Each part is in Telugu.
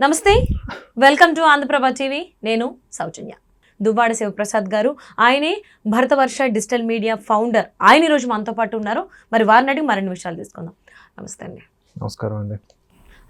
నమస్తే. Welcome to Andhraprabha TV. నేను సౌజన్య. దువ్వాడ శివప్రసాద్ గారు ఆయనే భరతవర్ష డిజిటల్ మీడియా ఫౌండర్. ఆయన ఈరోజు మనతో పాటు ఉన్నారు. మరి వారిని అడిగి మరిన్ని విషయాలు తీసుకుందాం. నమస్తే అండి. నమస్కారం అండి.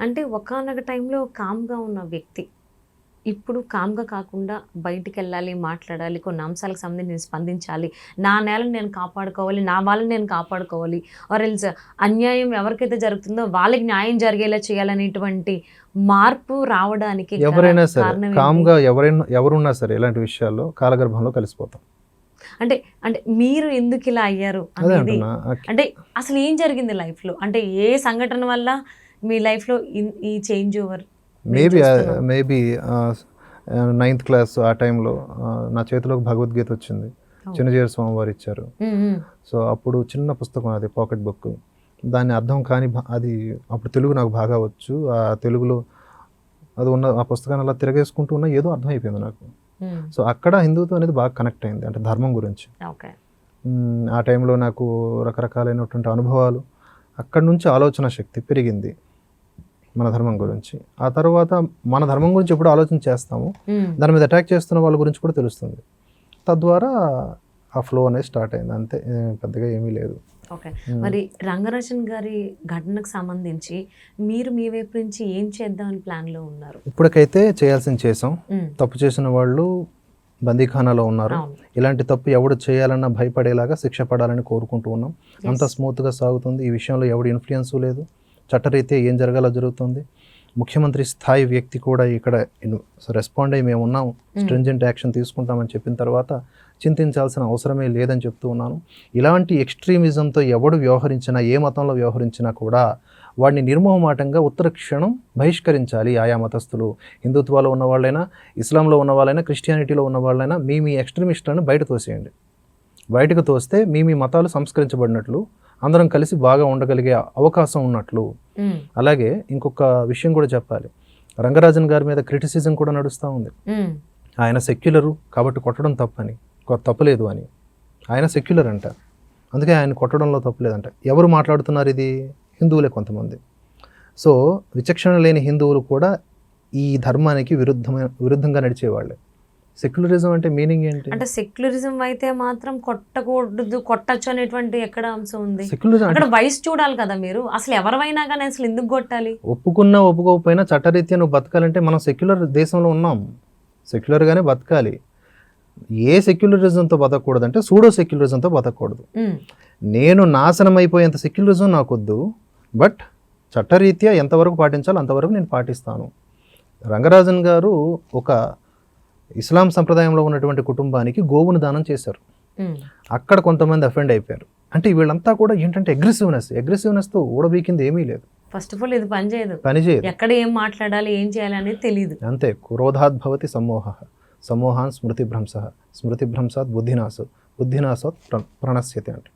అంటే ఒకనొక టైంలో కామ్గా ఉన్న వ్యక్తి ఇప్పుడు కామ్గా కాకుండా బయటికి వెళ్ళాలి మాట్లాడాలి కొన్ని అంశాలకు సంబంధించి నేను స్పందించాలి. నా నేలను నేను కాపాడుకోవాలి నా వాళ్ళని నేను కాపాడుకోవాలి. ఆర్ ఎల్స్ అన్యాయం ఎవరికైతే జరుగుతుందో వాళ్ళకి న్యాయం జరిగేలా చేయాలనేటువంటి మార్పు రావడానికి ఎవరైనా సరే? కామ్గా ఎవరైనా ఎవరున్నా సరే ఇలాంటి విషయాల్లో కాలగర్భంలో కలిసిపోతాం. అంటే అంటే మీరు ఎందుకు ఇలా అయ్యారు అనేది అంటే అసలు ఏం జరిగింది లైఫ్లో? అంటే ఏ సంఘటన వల్ల మీ లైఫ్లో ఈ change over? Maybe. Maybe ninth class ఆ టైంలో నా చేతిలోకి భగవద్గీత వచ్చింది. చిన్నజీర స్వామి వారు ఇచ్చారు. సో అప్పుడు చిన్న పుస్తకం అది పాకెట్ బుక్ దాన్ని అర్థం కాని అది అప్పుడు తెలుగు నాకు బాగా వచ్చు. ఆ తెలుగులో అది ఉన్న ఆ పుస్తకాన్ని అలా తిరగేసుకుంటూ ఉన్న ఏదో అర్థమైపోయింది నాకు. సో అక్కడ హిందుత్వం అనేది బాగా కనెక్ట్ అయింది అంటే ధర్మం గురించి. ఆ టైంలో నాకు రకరకాలైనటువంటి అనుభవాలు అక్కడి నుంచి ఆలోచన శక్తి పెరిగింది. మన ధర్మం గురించి. ఆ తర్వాత మన ధర్మం గురించి ఎప్పుడు ఆలోచన చేస్తాము. దాని మీద అటాక్ చేస్తున్న వాళ్ళ గురించి కూడా తెలుస్తుంది. తద్వారా ఆ ఫ్లో అనేది స్టార్ట్ అయింది. అంతే. పెద్దగా ఏమీ లేదు. ఓకే. మరి రంగరాజన్ గారి ఘటనకు సంబంధించి మీరు మీ వైపు నుంచి ఏం చేద్దామని ప్లాన్లో ఉన్నారు? ఇప్పటికైతే చేయాల్సింది చేసాం. తప్పు చేసిన వాళ్ళు బందీఖానాలో ఉన్నారు. ఇలాంటి తప్పు ఎవడు చేయాలన్నా భయపడేలాగా శిక్ష పడాలని కోరుకుంటూ ఉన్నాం. అంత. స్మూత్గా సాగుతుంది. ఈ విషయంలో ఎవడి ఇన్ఫ్లుయెన్స్ లేదు. చట్టరీత్యా ఏం జరగాలో జరుగుతుంది. ముఖ్యమంత్రి స్థాయి వ్యక్తి కూడా ఇక్కడ రెస్పాండ్ అయ్యి మేము ఉన్నాం. స్ట్రింజెంట్ యాక్షన్ తీసుకుంటామని చెప్పిన తర్వాత చింతించాల్సిన అవసరమే లేదని చెప్తూ ఉన్నాను. ఇలాంటి ఎక్స్ట్రీమిజంతో ఎవడు వ్యవహరించినా ఏ మతంలో వ్యవహరించినా కూడా వాడిని నిర్మోహమాటంగా ఉత్తర క్షణం బహిష్కరించాలి ఆయా మతస్థులు. హిందుత్వాలో ఉన్న వాళ్ళైనా ఇస్లాంలో ఉన్న వాళ్ళైనా క్రిస్టియానిటీలో ఉన్న వాళ్ళైనా మీ మీ ఎక్స్ట్రీమిస్టులను బయట తోసేయండి. బయటకు తోస్తే మీ మీ మతాలు సంస్కరించబడినట్లు అందరం కలిసి బాగా ఉండగలిగే అవకాశం ఉన్నట్లు. అలాగే ఇంకొక విషయం కూడా చెప్పాలి. రంగరాజన్ గారి మీద క్రిటిసిజం కూడా నడుస్తూ ఉంది. ఆయన సెక్యులరు కాబట్టి కొట్టడం తప్పని తప్పులేదు అని. ఆయన సెక్యులర్ అంట అందుకే ఆయన కొట్టడంలో తప్పులేదంట. ఎవరు మాట్లాడుతున్నారు ఇది? హిందువులే కొంతమంది. సో విచక్షణ లేని హిందువులు కూడా ఈ ధర్మానికి విరుద్ధమైన విరుద్ధంగా నడిచేవాళ్ళే. సెక్యులరిజం అంటే మీనింగ్ ఏంటి? అంటే సెక్యులరిజం అయితే మాత్రం కొట్టకూడదు కొట్టచ్చు అనేటువంటి ఎక్కడ అంశం ఉంది? అంటే అక్కడ వయసు చూడాలి కదా మీరు. అసలు ఎవరివైనా కానీ అసలు ఎందుకు కొట్టాలి? ఒప్పుకున్నా ఒప్పుకోకపోయినా చట్టరీత్యా నువ్వు బతకాలంటే మనం సెక్యులర్ దేశంలో ఉన్నాం. సెక్యులర్గానే బతకాలి. ఏ సెక్యులరిజంతో బతకూడదంటే సూడో సెక్యులరిజంతో బతకూడదు. నేను నాశనం అయిపోయేంత సెక్యులరిజం నాకొద్దు బట్ చట్టరీత్యా ఎంతవరకు పాటించాలో అంతవరకు నేను పాటిస్తాను. రంగరాజన్ గారు ఒక ఇస్లాం సంప్రదాయంలో ఉన్నటువంటి కుటుంబానికి గోవును దానం చేశారు. అక్కడ కొంతమంది అఫెండ్ అయిపోయారు. అంటే వీళ్ళంతా కూడా ఏంటంటే అగ్రెసివ్నెస్ అగ్రెసివ్నెస్తో ఊడబీకింది ఏమీ లేదు. ఫస్ట్ ఆఫ్ ఆల్ ఇది పని చేయదు. పని చేయదు. ఎక్కడ ఏం మాట్లాడాలి ఏం చేయాలి అనేది తెలియదు అంతే. క్రోధాద్భవతి సమ్మోహ. సమ్మోహాన్ స్మృతిభ్రంశ స్మృతిభ్రంశాత్ బుద్ధినాశ బుద్ధినాశాత్ ప్ర ప్రణశ్యతి అంటే.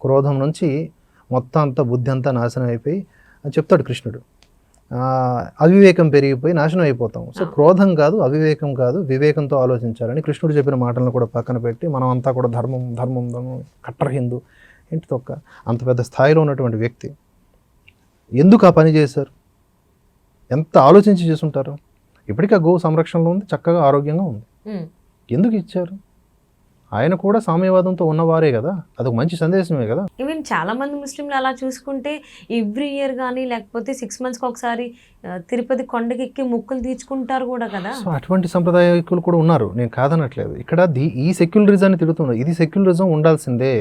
క్రోధం నుంచి మొత్తం అంతా బుద్ధి అంతా నాశనం అయిపోయి అని చెప్తాడు కృష్ణుడు. అవివేకం పెరిగిపోయి నాశనం అయిపోతాం. సో క్రోధం కాదు అవివేకం కాదు వివేకంతో ఆలోచించాలని కృష్ణుడు చెప్పిన మాటలను కూడా పక్కన పెట్టి మనం అంతా కూడా ధర్మం ధర్మం ధర్మం కట్టర్ హిందూ ఏంటి తొక్క? అంత పెద్ద స్థాయిలో ఉన్నటువంటి వ్యక్తి ఎందుకు ఆ పని చేశారు? ఎంత ఆలోచించి చేసుంటారు? ఇప్పటికీ ఆ గో సంరక్షణలో ఉంది చక్కగా ఆరోగ్యంగా ఉంది. ఎందుకు ఇచ్చారు? ఆయన కూడా సామ్యవాదంతో ఉన్నవారే కదా? అదొక మంచి సందేశమే కదా? ఈవెన్ చాలా మంది ముస్లింలు అలా చూసుకుంటే ఎవ్రీ ఇయర్ కానీ లేకపోతే సిక్స్ మంత్స్కి ఒకసారి తిరుపతి కొండకి ఎక్కి ముక్కులు తీర్చుకుంటారు కూడా కదా? సో అటువంటి సంప్రదాయకులు కూడా ఉన్నారు. నేను కాదనట్లేదు. ఇక్కడ ది ఈ సెక్యులరిజాన్ని తిడుతున్నారు ఇది సెక్యులరిజం ఉండాల్సిందే.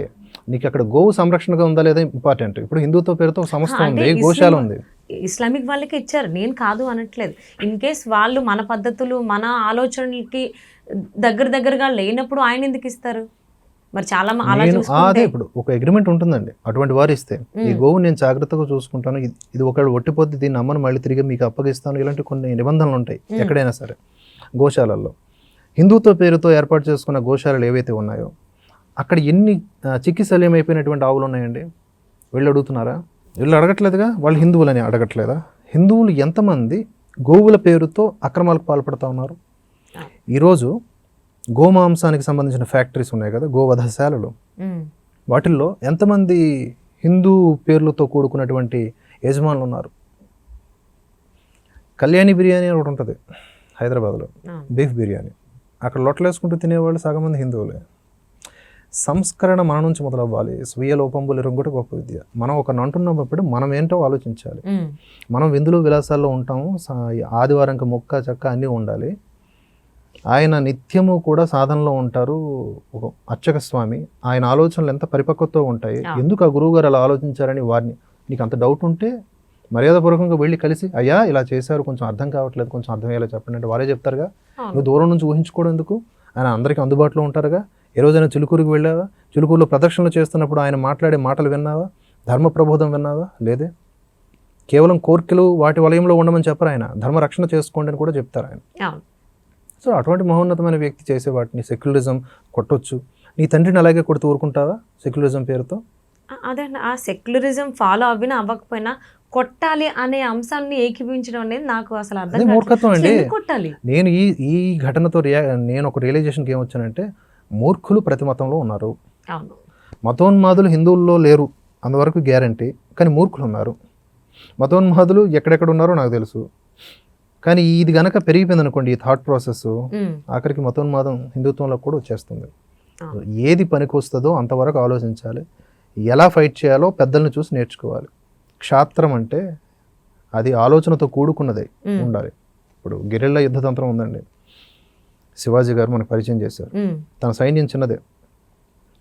నీకు అక్కడ గోవు సంరక్షణగా ఉందా లేదా ఇంపార్టెంట్. ఇప్పుడు హిందుత్వ పేరుతో ఒక సంస్థ ఉంది గోశాల ఉంది. ఇస్లామిక్ వాళ్ళకి ఇచ్చారు. నేను కాదు అనట్లేదు. ఇన్ కేస్ వాళ్ళు మన పద్ధతులు మన ఆలోచనలకి దగ్గర దగ్గరగా లేనప్పుడు ఆయన ఎందుకు ఇస్తారు? మరి చాలా అలా అదే ఇప్పుడు ఒక అగ్రిమెంట్ ఉంటుందండి. అటువంటి వారు ఇస్తే ఈ గోవు నేను జాగ్రత్తగా చూసుకుంటాను. ఇది- ఒకవేళ ఒట్టిపోద్ది దీన్ని అమ్మను మళ్ళీ తిరిగి మీకు అప్పగిస్తాను ఇలాంటి కొన్ని నిబంధనలు ఉంటాయి ఎక్కడైనా సరే. గోశాలల్లో. హిందుత్వ పేరుతో ఏర్పాటు చేసుకున్న గోశాలలు ఏవైతే ఉన్నాయో అక్కడ ఎన్ని ఆ, చిక్కిశల్యం అయిపోయినటువంటి ఆవులు ఉన్నాయండి? వీళ్ళు అడుగుతున్నారా? వీళ్ళు అడగట్లేదుగా? వాళ్ళు హిందువులని అడగట్లేదా? హిందువులు ఎంతమంది గోవుల పేరుతో అక్రమాలకు పాల్పడుతూ ఉన్నారు? ఈరోజు గోమాంసానికి సంబంధించిన ఫ్యాక్టరీస్ ఉన్నాయి కదా గోవధశాలలు. వాటిల్లో ఎంతమంది హిందూ పేర్లతో కూడుకున్నటువంటి యజమానులు ఉన్నారు? కళ్యాణి బిర్యానీ అని ఒకటి ఉంటుంది హైదరాబాద్లో. బీఫ్ బిర్యానీ. అక్కడ లొట్టలేసుకుంటూ తినేవాళ్ళు సగం మంది హిందువులే. సంస్కరణ మన నుంచి మొదలవ్వాలి. స్వీయ లోపంబులు ఎరుంగుట గొప్ప విద్య. మనం ఒక అంటున్నప్పుడు మనం ఏంటో ఆలోచించాలి. మనం విందులు విలాసాల్లో ఉంటాము. ఆదివారంకి మొక్క చెక్క అన్నీ ఉండాలి. ఆయన నిత్యము కూడా సాధనలో ఉంటారు ఒక అర్చక స్వామి. ఆయన ఆలోచనలు ఎంత పరిపక్వతో ఉంటాయి. ఎందుకు ఆ గురువు గారు అలా ఆలోచించారని వారిని నీకు అంత డౌట్ ఉంటే మర్యాదపూర్వకంగా వెళ్ళి కలిసి అయ్యా ఇలా చేశారు. కొంచెం అర్థం కావట్లేదు. కొంచెం అర్థమయ్యేలా చెప్పండి అంటే వారే చెప్తారుగా. నువ్వు దూరం నుంచి ఊహించుకోవడం ఎందుకు? ఆయన అందరికీ అందుబాటులో ఉంటారుగా. ఏ రోజైనా చిలుకూరుకి వెళ్ళావా? చిలుకూరులో ప్రదక్షిణలు చేస్తున్నప్పుడు ఆయన మాట్లాడే మాటలు విన్నావా? ధర్మ ప్రబోధం విన్నావా? లేదే? కేవలం కోర్కెలు వాటి వలయంలో ఉండమని చెప్పరు ఆయన. ధర్మ రక్షణ చేసుకోండి అని కూడా చెప్తారు ఆయన. సో అటువంటి మహోన్నతమైన వ్యక్తి చేసే వాటిని సెక్యులరిజం కొట్టొచ్చు. నీ తండ్రిని అలాగే కొడుతూ ఊరుకుంటావా సెక్యులరిజం పేరుతో? అదే ఆ సెక్యులరిజం ఫాలో అవ్వినా అవ్వకపోయినా కొట్టాలి అనే అంశాన్ని ఏకీభించడం అనేది నాకు అసలు అర్థం. మూర్ఖత్వం అండి. కొట్టాలి? నేను ఈ ఈ ఘటనతో రియా నేను ఒక రియలైజేషన్కి ఏమొచ్చానంటే మూర్ఖులు ప్రతి మతంలో ఉన్నారు. మతోన్మాదులు హిందువుల్లో లేరు అంతవరకు గ్యారంటీ. కానీ మూర్ఖులు ఉన్నారు. మతోన్మాదులు ఎక్కడెక్కడ ఉన్నారో నాకు తెలుసు. కానీ ఇది గనక పెరిగిపోయింది అనుకోండి ఈ థాట్ ప్రాసెస్ ఆఖరికి మతోన్మాదం హిందుత్వంలో కూడా వచ్చేస్తుంది. ఏది పనికొస్తుందో అంతవరకు ఆలోచించాలి. ఎలా ఫైట్ చేయాలో పెద్దల్ని చూసి నేర్చుకోవాలి. క్షాత్రం అంటే అది ఆలోచనతో కూడుకున్నదే ఉండాలి. ఇప్పుడు గిరిళ్ళ యుద్ధతంత్రం ఉందండి. శివాజీ గారు మనకు పరిచయం చేశారు. తన సైన్యం చిన్నదే.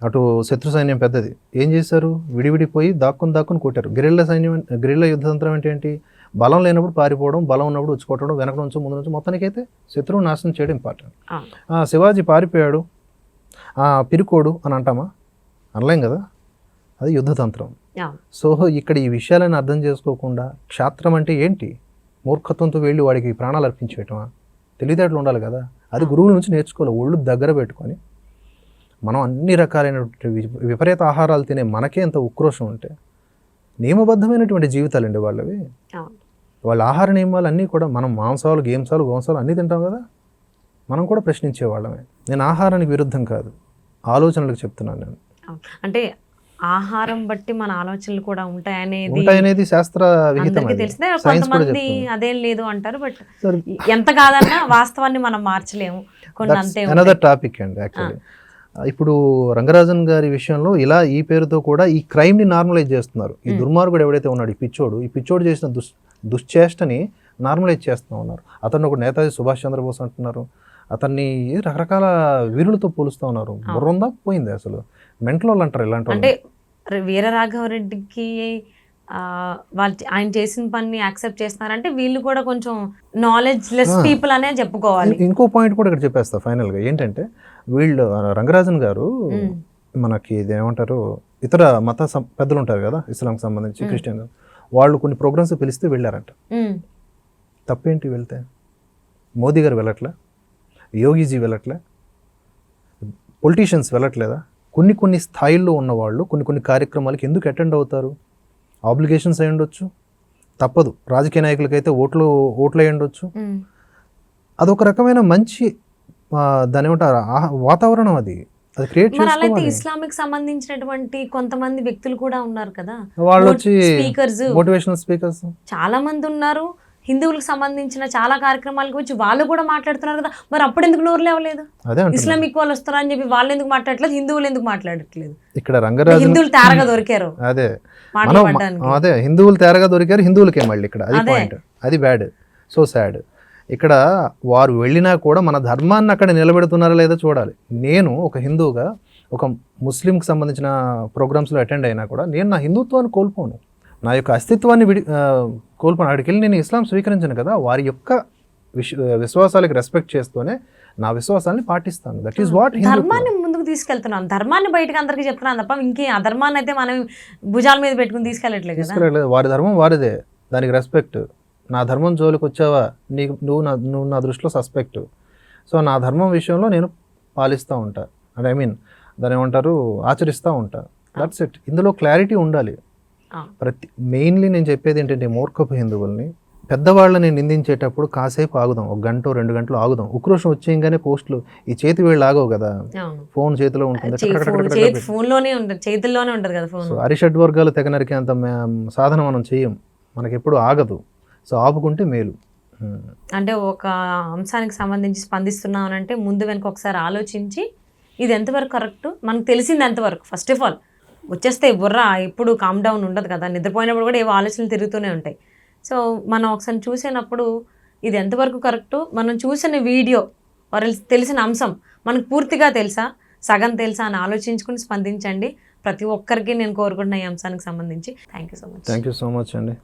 అటు శత్రు సైన్యం పెద్దది. ఏం చేశారు? విడివిడిపోయి దాక్కుని దాక్కుని కొట్టారు. గిరిళ్ళ సైన్యం గిరిళ్ళ యుద్ధతంత్రం అంటే ఏంటి? బలం లేనప్పుడు పారిపోవడం బలం ఉన్నప్పుడు ఉచ్చుకోవడం వెనక నుంచి ముందు నుంచి మొత్తానికైతే శత్రువు నాశనం చేయడం ఇంపార్టెంట్ శివాజీ పారిపోయాడు. ఆ, పిరుకోడు అని అంటామా? అనలేం కదా? అది యుద్ధతంత్రం సో ఇక్కడ ఈ విషయాలను అర్థం చేసుకోకుండా క్షాత్రం అంటే ఏంటి? మూర్ఖత్వంతో వెళ్ళి వాడికి ప్రాణాలు అర్పించేయటమా? తెలివితేటలు ఉండాలి కదా. అది గురువుల నుంచి నేర్చుకోవాలి ఒళ్ళు దగ్గర పెట్టుకొని. మనం అన్ని రకాలైనటువంటి విపరీత ఆహారాలు తినే మనకే ఎంత ఉక్రోషం ఉంటే నియమబద్ధమైనటువంటి జీవితాలండి వాళ్ళవి. అవును. వాళ్ళ ఆహార నియమాలు అన్నీ కూడా మనం మాంసాలు గేమ్సాలు గోంసాలు అన్నీ తింటాం కదా మనం కూడా ప్రశ్నించేవాళ్ళమే నేను ఆహారానికి విరుద్ధం కాదు ఆలోచనలకు చెప్తున్నాను నేను. అంటే ఆహారం బట్టి మన ఆలోచనలు కూడా ఉంటాయనేది ఉంటాయనేది శాస్త్ర అందరికీ. తెలిసిందే. కొంతమంది అదేం లేదు అంటారు బట్ ఎంత కాదన్నా వాస్తవాన్ని మనం మార్చలేము. కొన్ని అంతే. అనదర్ టాపిక్ అండి యాక్చువల్లీ ఇప్పుడు రంగరాజన్ గారి విషయంలో ఇలా ఈ పేరుతో కూడా ఈ క్రైమ్ని నార్మలైజ్ చేస్తున్నారు. ఈ దుర్మార్గుడు ఎవడైతే ఉన్నాడు ఈ పిచ్చోడు ఈ పిచ్చోడు చేసిన దుష్ దుశ్చేష్టని నార్మలైజ్ చేస్తూ ఉన్నారు. అతన్ని ఒక నేతాజీ సుభాష్ చంద్రబోస్ అంటున్నారు. అతన్ని రకరకాల వీరులతో పోలుస్తూ ఉన్నారు. బుర్రందా పోయింది అసలు. మెంటల్ వాళ్ళు అంటారు ఇలాంటి అంటే వాళ్ళని. ర- వీర రాఘవరెడ్డికి ఆ, వాళ్ళు ఆయన చేసిన పని యాక్సెప్ట్ చేస్తున్నారంటే వీళ్ళు కూడా కొంచెం నాలెడ్జ్ లెస్. పీపుల్ అనే చెప్పుకోవాలి. ఇంకో పాయింట్ కూడా ఇక్కడ చెప్పేస్తా ఫైనల్గా ఏంటంటే వీళ్ళు రంగరాజన్ గారు మనకి ఇది ఏమంటారు ఇతర మత సం- పెద్దలు ఉంటారు కదా ఇస్లాంకి సంబంధించి క్రిస్టియన్ వాళ్ళు కొన్ని ప్రోగ్రామ్స్ పిలిస్తే వెళ్ళారంట. తప్పేంటి వెళ్తే? మోదీ గారు వెళ్ళట్లే? యోగిజీ వెళ్ళట్లే పొలిటీషియన్స్ వెళ్ళట్లేదా? కొన్ని కొన్ని స్థాయిల్లో ఉన్నవాళ్ళు కొన్ని కొన్ని కార్యక్రమాలకు ఎందుకు అటెండ్ అవుతారు? ఆబ్లిగేషన్స్ అయి ఉండొచ్చు. తప్పదు. రాజకీయ నాయకులకైతే ఓట్లు ఓట్లు అయి ఉండొచ్చు. అదొక రకమైన మంచి దాని ఏమంటారు? వాతావరణం అది. అది క్రియేట్ చేసుకోవాలి. ఇస్లామిక్ సంబంధించినటువంటి కొంతమంది వ్యక్తులు కూడా ఉన్నారు కదా. వాళ్ళు వచ్చి స్పీకర్స్ మోటివేషనల్ స్పీకర్స్ చాలా మంది ఉన్నారు. హిందువులకు సంబంధించిన చాలా కార్యక్రమాలకు వచ్చి వాళ్ళు కూడా మాట్లాడుతున్నారు కదా. మరి అప్పుడు ఎందుకు నోరు లేవలేదు? ఇస్లామిక్ వాళ్ళు వస్తారు అని చెప్పి వాళ్ళు ఎందుకు మాట్లాడట్లేదు? హిందువులు ఎందుకు మాట్లాడట్లేదు? ఇక్కడ రంగరాజన్ హిందువులు తేరగా దొరికారు అదే. అదే హిందువులు తేరగా దొరికారు హిందువులకే మళ్ళీ ఇక్కడ. అది అదే. పాయింట్ అది బ్యాడ్ సో సాడ్ ఇక్కడ వారు వెళ్ళినా కూడా మన ధర్మాన్ని అక్కడ నిలబెడుతున్నారా లేదా చూడాలి. నేను ఒక హిందువుగా ఒక ముస్లింకి సంబంధించిన ప్రోగ్రామ్స్లో అటెండ్ అయినా కూడా నేను నా హిందుత్వాన్ని కోల్పోను. నా యొక్క అస్తిత్వాన్ని విడి కోల్పోను. అక్కడికి వెళ్ళి నేను ఇస్లాం స్వీకరించను కదా వారి యొక్క విశ్ విశ్వాసాలకు రెస్పెక్ట్ చేస్తూనే నా విశ్వాసాన్ని పాటిస్తాను. దట్ ఈస్ వాట్ ధర్మాన్ని ముందుకు తీసుకెళ్తున్నాం ధర్మాన్ని బయటకు అందరికి చెప్తున్నాం తప్ప ఇంకే ఆ ధర్మాన్ని అయితే మనం భుజాల మీద పెట్టుకుని తీసుకెళ్ళట్లేదు తీసుకురాలేదు వారి ధర్మం వారిదే. దానికి రెస్పెక్ట్ నా ధర్మం జోలికి వచ్చావా? నీకు నువ్వు నా నువ్వు నా దృష్టిలో సస్పెక్ట్ సో నా ధర్మం విషయంలో నేను పాలిస్తూ ఉంటా. అంటే ఐ మీన్ దాని ఏమంటారు? ఆచరిస్తూ ఉంటా. దట్స్ ఇట్ ఇందులో క్లారిటీ ఉండాలి. ప్రతి మెయిన్లీ నేను చెప్పేది ఏంటంటే మూర్ఖపు హిందువుల్ని పెద్దవాళ్ళని నిందించేటప్పుడు కాసేపు ఆగుదాం ఒక గంట రెండు గంటలు ఆగుదాం. ఉక్రోషం వచ్చేయంగానే పోస్టులు ఈ చేతి వేళ్ళు ఆగవు కదా. ఫోన్ చేతిలో ఉంటుంది. చే- టక్ టక్ టక్ ఫోన్- టక్ టక్ చేతి టక్. ఫోన్లోనే ఉంటది చేతుల్లోనే ఉంటది కదా ఫోన్. అరిషడ్ వర్గాలు తెగ నరికేంత మే- సాధన మనం చెయ్యం మనకి ఎప్పుడు ఆగదు. సో ఆపుకుంటే మేలు. అంటే ఒక అంశానికి సంబంధించి స్పందిస్తున్నాం అంటే ముందు వెనక ఒకసారి ఆలోచించి ఇది ఎంతవరకు కరెక్ట్? మనకు తెలిసింది ఎంతవరకు? ఫస్ట్ ఆఫ్ ఆల్ వచ్చేస్తే బుర్ర ఎప్పుడు కామ్ డౌన్ ఉండదు కదా. నిద్రపోయినప్పుడు కూడా ఏవో ఆలోచనలు తిరుగుతూనే ఉంటాయి. సో మనం ఒకసారి చూసినప్పుడు ఇది ఎంతవరకు కరెక్ట్ మనం చూసిన వీడియో వారి తెలిసిన అంశం మనకు పూర్తిగా తెలుసా? సగం తెలుసా అని ఆలోచించుకుని స్పందించండి. ప్రతి ఒక్కరికి నేను కోరుకుంటున్న ఈ అంశానికి సంబంధించి. Thank you so much thank you so much అండి.